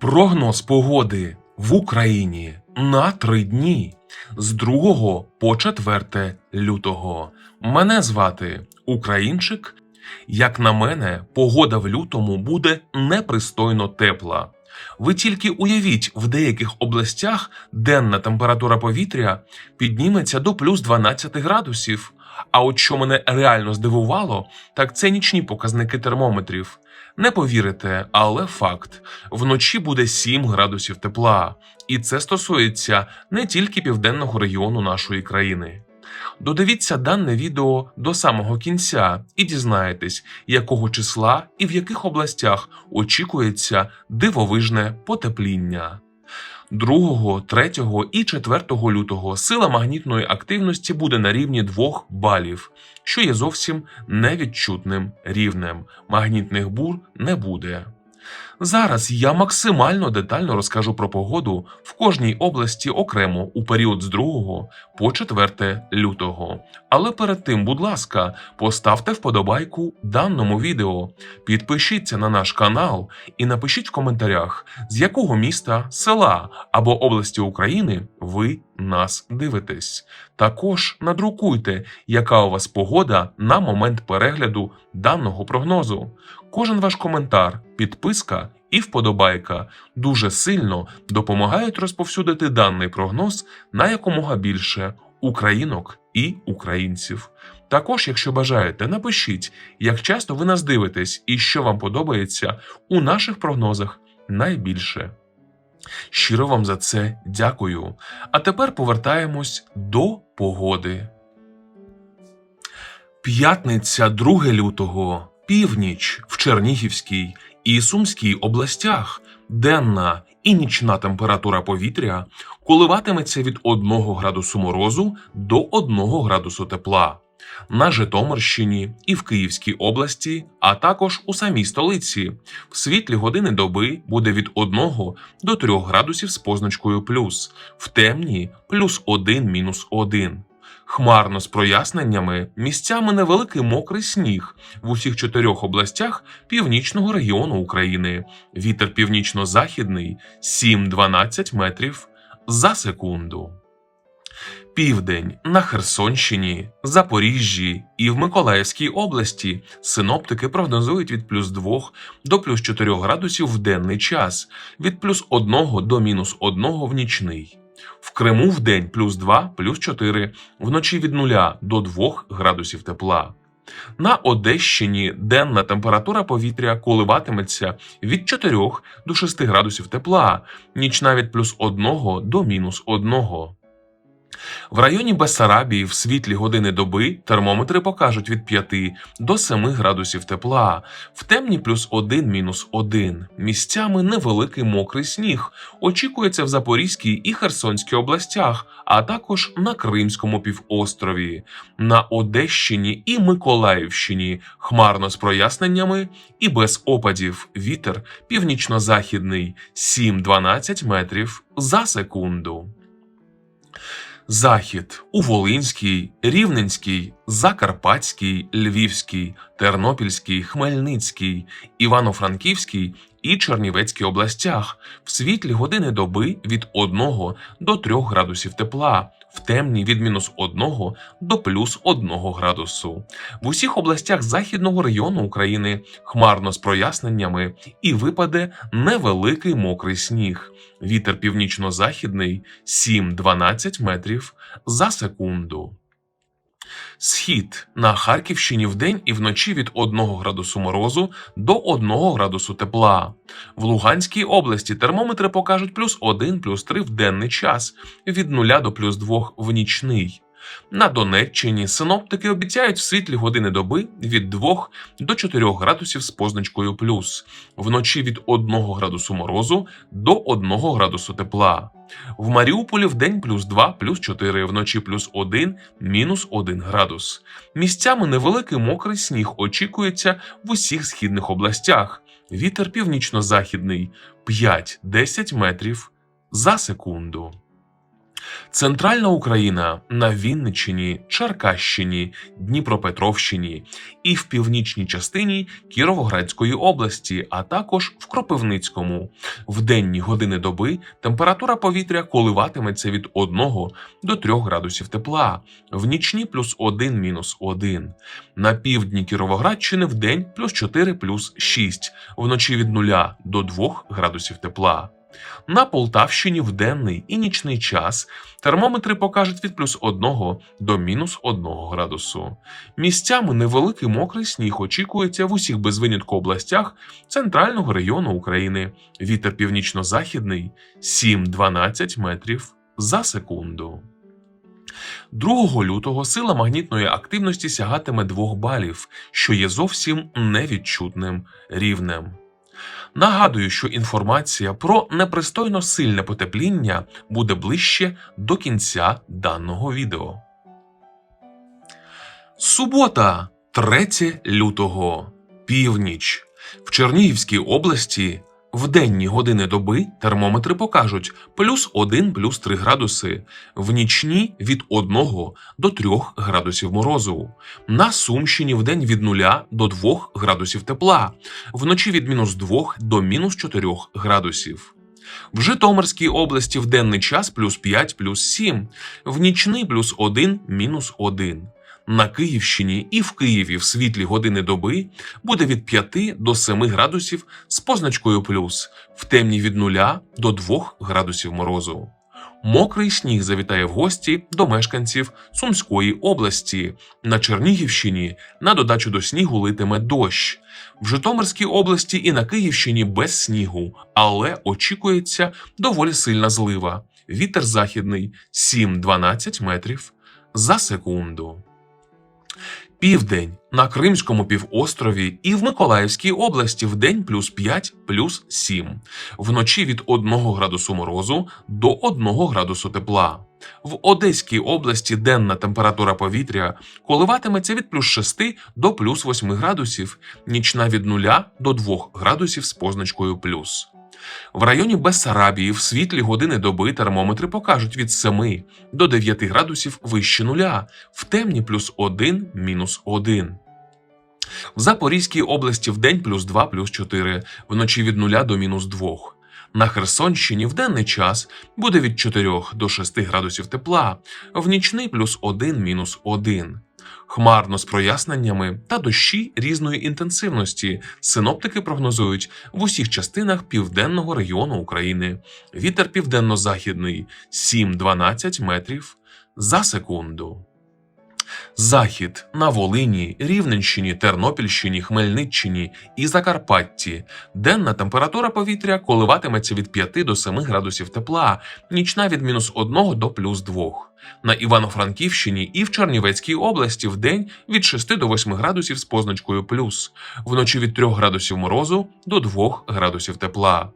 Прогноз погоди в Україні на три дні з 2 по 4 лютого. Мене звати Українчик. Як на мене, погода в лютому буде непристойно тепла. Ви тільки уявіть, в деяких областях денна температура повітря підніметься до плюс 12 градусів. А от що мене реально здивувало, так це нічні показники термометрів. Не повірите, але факт: вночі буде 7 градусів тепла, і це стосується не тільки південного регіону нашої країни. Додивіться дане відео до самого кінця і дізнаєтесь, якого числа і в яких областях очікується дивовижне потепління. 2, 3 і 4 лютого сила магнітної активності буде на рівні 2 балів, що є зовсім невідчутним рівнем. Магнітних бур не буде. Зараз я максимально детально розкажу про погоду в кожній області окремо у період з 2 по 4 лютого. Але перед тим, будь ласка, поставте вподобайку даному відео, підпишіться на наш канал і напишіть в коментарях, з якого міста, села або області України ви нас дивитесь. Також надрукуйте, яка у вас погода на момент перегляду даного прогнозу. Кожен ваш коментар, підписка і вподобайка дуже сильно допомагають розповсюдити даний прогноз на якомога більше українок і українців. Також, якщо бажаєте, напишіть, як часто ви нас дивитесь і що вам подобається у наших прогнозах найбільше. Щиро вам за це дякую. А тепер повертаємось до погоди. П'ятниця 2 лютого, північ в Чернігівській і Сумській областях, денна і нічна температура повітря коливатиметься від 1 градусу морозу до 1 градусу тепла. На Житомирщині і в Київській області, а також у самій столиці. В світлі години доби буде від 1 до 3 градусів з позначкою плюс, в темні плюс 1 мінус 1. Хмарно з проясненнями, місцями невеликий мокрий сніг в усіх чотирьох областях північного регіону України. Вітер північно-західний 7-12 метрів за секунду. Південь на Херсонщині, Запоріжжі і в Миколаївській області синоптики прогнозують від плюс 2 до плюс 4 градусів в денний час, від плюс 1 до мінус 1 в нічний. В Криму в день плюс 2, плюс 4, вночі від 0 до 2 градусів тепла. На Одещині денна температура повітря коливатиметься від 4 до 6 градусів тепла, ніч навіть плюс 1 до мінус 1. В районі Бессарабії в світлі години доби термометри покажуть від 5 до 7 градусів тепла, в темні плюс 1 мінус 1. Місцями невеликий мокрий сніг. Очікується в Запорізькій і Херсонській областях, а також на Кримському півострові, на Одещині і Миколаївщині хмарно з проясненнями і без опадів. Вітер північно-західний 7-12 метрів за секунду. Захід у Волинській, Рівненській, Закарпатській, Львівській, Тернопільській, Хмельницькій, Івано-Франківській і Чернівецькій областях в світлі години доби від 1 до 3 градусів тепла, в темні від мінус 1 до плюс 1 градусу. В усіх областях західного району України хмарно з проясненнями і випаде невеликий мокрий сніг. Вітер північно-західний 7-12 метрів за секунду. Схід на Харківщині вдень і вночі від 1 градусу морозу до 1 градусу тепла. В Луганській області термометри покажуть плюс 1, плюс 3 в денний час, від 0 до плюс 2 в нічний. На Донеччині синоптики обіцяють в світлі години доби від 2 до 4 градусів з позначкою плюс, вночі від 1 градусу морозу до 1 градусу тепла. В Маріуполі в день плюс 2, плюс 4, вночі плюс 1, мінус 1 градус. Місцями невеликий мокрий сніг очікується в усіх східних областях. Вітер північно-західний 5-10 метрів за секунду. Центральна Україна на Вінниччині, Черкащині, Дніпропетровщині і в північній частині Кіровоградської області, а також в Кропивницькому. В денні години доби температура повітря коливатиметься від 1 до 3 градусів тепла, в нічні плюс 1 мінус 1. На півдні Кіровоградщини в день плюс 4 плюс 6, вночі від 0 до 2 градусів тепла. На Полтавщині в денний і нічний час термометри покажуть від плюс 1 до мінус 1 градусу. Місцями невеликий мокрий сніг очікується в усіх без винятку областях центрального регіону України. Вітер північно-західний 7-12 метрів за секунду. 2 лютого сила магнітної активності сягатиме 2 балів, що є зовсім невідчутним рівнем. Нагадую, що інформація про непристойно сильне потепління буде ближче до кінця даного відео. Субота, 3 лютого, північ. В Чернігівській області в денні години доби термометри покажуть плюс 1 плюс 3 градуси, в нічні від 1 до 3 градусів морозу. На Сумщині в день від 0 до 2 градусів тепла, вночі від мінус 2 до мінус 4 градусів. В Житомирській області в денний час плюс 5 плюс 7, в нічний плюс 1 мінус 1. На Київщині і в Києві в світлі години доби буде від 5 до 7 градусів з позначкою плюс, в темні від 0 до 2 градусів морозу. Мокрий сніг завітає в гості до мешканців Сумської області. На Чернігівщині на додачу до снігу литиме дощ. В Житомирській області і на Київщині без снігу, але очікується доволі сильна злива. Вітер західний 7-12 метрів за секунду. Південь на Кримському півострові і в Миколаївській області в день плюс 5 плюс 7, вночі від 1 градусу морозу до 1 градусу тепла. В Одеській області денна температура повітря коливатиметься від плюс 6 до плюс 8 градусів, нічна від 0 до 2 градусів з позначкою плюс. В районі Бессарабії в світлі години доби термометри покажуть від 7 до 9 градусів вище нуля, в темні плюс 1 мінус 1. В Запорізькій області в день плюс 2 плюс 4, вночі від 0 до мінус 2. На Херсонщині в денний час буде від 4 до 6 градусів тепла, в нічний плюс 1 мінус 1. Хмарно з проясненнями та дощі різної інтенсивності синоптики прогнозують в усіх частинах південного регіону України. Вітер південно-західний 7-12 метрів за секунду. Захід на Волині, Рівненщині, Тернопільщині, Хмельниччині і Закарпатті. Денна температура повітря коливатиметься від 5 до 7 градусів тепла, нічна від мінус 1 до плюс 2. На Івано-Франківщині і в Чернівецькій області в день від 6 до 8 градусів з позначкою плюс, вночі від 3 градусів морозу до 2 градусів тепла.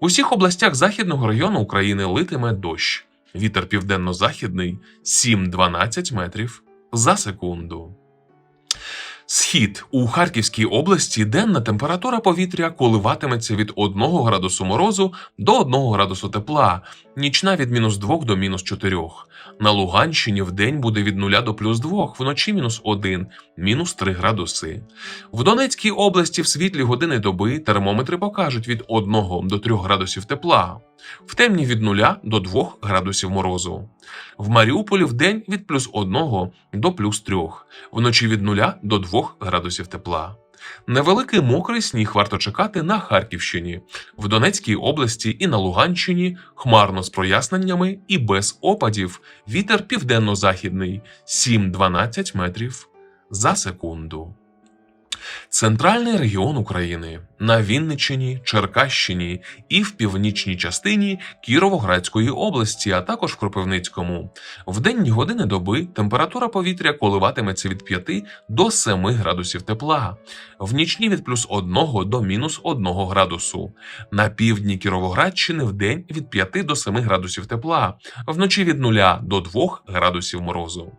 В усіх областях західного району України литиме дощ. Вітер південно-західний 7-12 метрів за секунду. Схід у Харківській області денна температура повітря коливатиметься від 1 градусу морозу до 1 градусу тепла, нічна від мінус 2 до мінус 4. На Луганщині в день буде від 0 до плюс 2, вночі мінус 1, мінус 3 градуси. В Донецькій області в світлі години доби термометри покажуть від 1 до 3 градусів тепла, в темні від 0 до 2 градусів морозу. В Маріуполі в день від плюс 1 до плюс 3, вночі від 0 до 2 градусів тепла. Невеликий мокрий сніг варто чекати на Харківщині, в Донецькій області і на Луганщині хмарно з проясненнями і без опадів. Вітер південно-західний 7-12 метрів за секунду. Центральний регіон України на Вінниччині, Черкащині і в північній частині Кіровоградської області, а також в Кропивницькому. В денні години доби температура повітря коливатиметься від 5 до 7 градусів тепла, в нічні від плюс 1 до мінус 1 градусу. На півдні Кіровоградщини в день від 5 до 7 градусів тепла, вночі від 0 до 2 градусів морозу.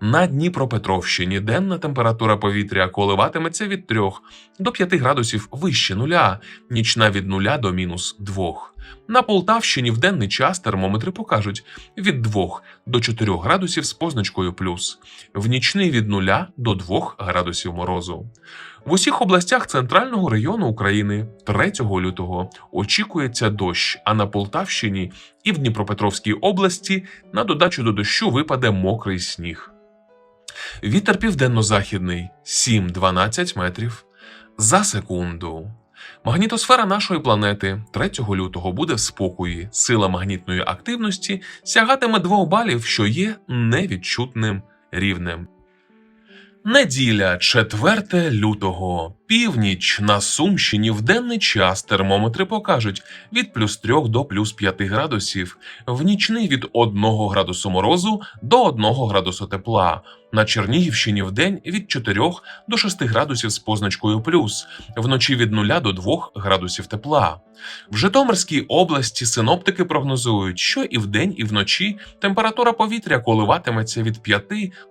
На Дніпропетровщині денна температура повітря коливатиметься від 3 до 5 градусів вище нуля, нічна від 0 до мінус 2. На Полтавщині в денний час термометри покажуть від 2 до 4 градусів з позначкою плюс, в нічний від 0 до 2 градусів морозу. В усіх областях центрального району України 3 лютого очікується дощ, а на Полтавщині і в Дніпропетровській області на додачу до дощу випаде мокрий сніг. Вітер південно-західний 7-12 метрів за секунду. Магнітосфера нашої планети 3 лютого буде в спокої. Сила магнітної активності сягатиме 2 балів, що є невідчутним рівнем. Неділя 4 лютого. Північ на Сумщині в денний час термометри покажуть від плюс 3 до плюс 5 градусів, в нічний від 1 градусу морозу до 1 градусу тепла. На Чернігівщині в день від 4 до 6 градусів з позначкою плюс, вночі від 0 до 2 градусів тепла. В Житомирській області синоптики прогнозують, що і вдень, і вночі температура повітря коливатиметься від 5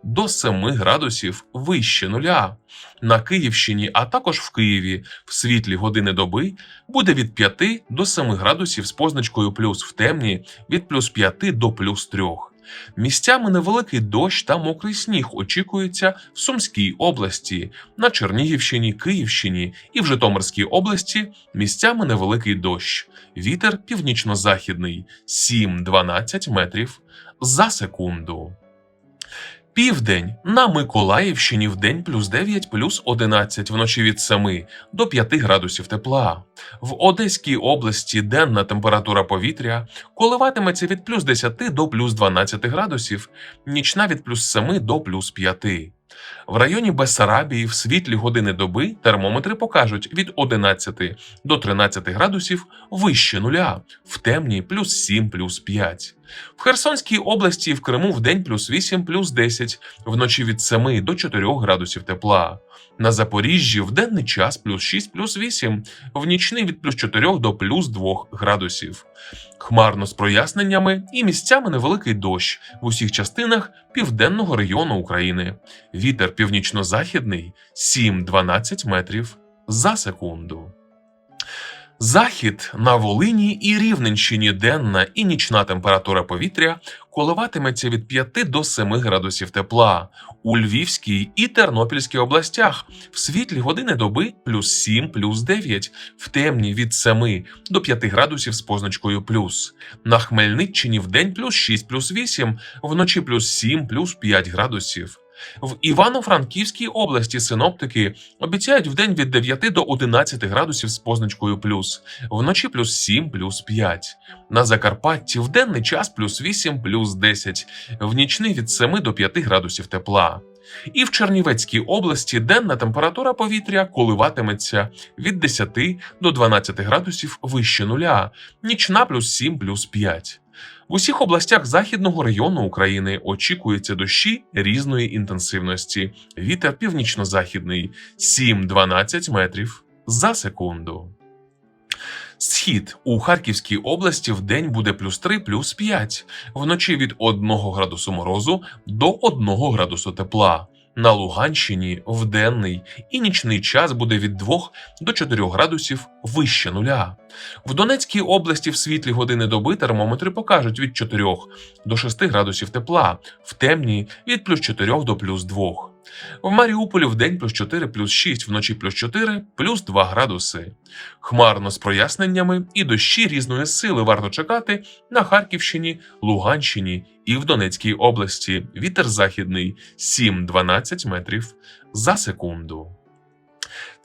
до 7 градусів вище нуля. На Київщині, а також в Києві в світлі години доби буде від 5 до 7 градусів з позначкою плюс в темні від плюс 5 до плюс 3. Місцями невеликий дощ та мокрий сніг очікується в Сумській області, на Чернігівщині, Київщині і в Житомирській області місцями невеликий дощ. Вітер північно-західний 7-12 метрів за секунду. Південь на Миколаївщині в день плюс 9 плюс 11, вночі від 7 до 5 градусів тепла. В Одеській області денна температура повітря коливатиметься від плюс 10 до плюс 12 градусів, нічна від плюс 7 до плюс 5. В районі Бессарабії в світлі години доби термометри покажуть від 11 до 13 градусів вище нуля, в темні плюс 7 плюс 5. В Херсонській області і в Криму в день плюс 8 плюс 10, вночі від 7 до 4 градусів тепла. На Запоріжжі в денний час плюс 6 плюс 8, в нічний від плюс 4 до плюс 2 градусів. Хмарно з проясненнями і місцями невеликий дощ в усіх частинах південного району України. Вітер північно-західний 7-12 метрів за секунду. Захід на Волині і Рівненщині денна і нічна температура повітря коливатиметься від 5 до 7 градусів тепла. У Львівській і Тернопільській областях в світлі години доби плюс 7, плюс 9, в темні від 7 до 5 градусів з позначкою плюс. На Хмельниччині в день плюс 6, плюс 8, вночі плюс 7, плюс 5 градусів. В Івано-Франківській області синоптики обіцяють вдень від 9 до 11 градусів з позначкою плюс, вночі плюс 7, плюс 5. На Закарпатті в денний час плюс 8, плюс 10, в нічний від 7 до 5 градусів тепла. І в Чернівецькій області денна температура повітря коливатиметься від 10 до 12 градусів вище нуля, нічна плюс 7, плюс 5. В усіх областях західного району України очікуються дощі різної інтенсивності. Вітер північно-західний 7-12 метрів за секунду. Схід у Харківській області в день буде плюс 3, плюс 5, вночі від 1 градусу морозу до 1 градусу тепла. На Луганщині в денний і нічний час буде від 2 до 4 градусів вище нуля. В Донецькій області в світлі години доби термометри покажуть від 4 до 6 градусів тепла, в темні від плюс 4 до плюс 2. В Маріуполі в день плюс 4, плюс 6, вночі плюс 4, плюс 2 градуси. Хмарно з проясненнями і дощі різної сили варто чекати на Харківщині, Луганщині і в Донецькій області. Вітер західний 7-12 метрів за секунду.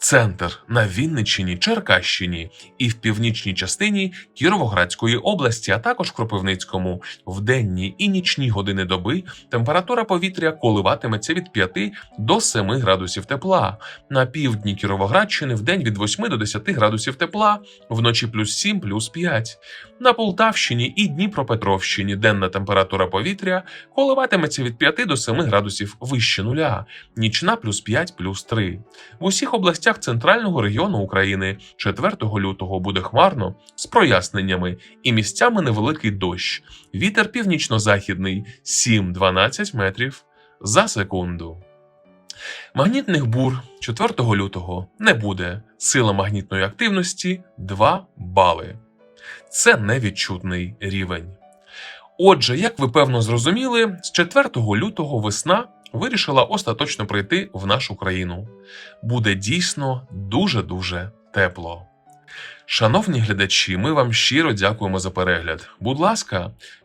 Центр на Вінниччині, Черкащині і в північній частині Кіровоградської області, а також Кропивницькому. В денні і нічні години доби температура повітря коливатиметься від 5 до 7 градусів тепла. На півдні Кіровоградщини в день від 8 до 10 градусів тепла, вночі плюс 7, плюс 5. На Полтавщині і Дніпропетровщині денна температура повітря коливатиметься від 5 до 7 градусів вище нуля, нічна плюс 5, плюс 3. В усіх областях центрального району України 4 лютого буде хмарно з проясненнями і місцями невеликий дощ. Вітер північно-західний 7-12 метрів за секунду. Магнітних бур 4 лютого не буде. Сила магнітної активності 2 бали. Це невідчутний рівень. Отже, як ви певно зрозуміли, з 4 лютого весна вирішила остаточно прийти в нашу країну. Буде дійсно дуже-дуже тепло. Шановні глядачі, ми вам щиро дякуємо за перегляд. Будь ласка,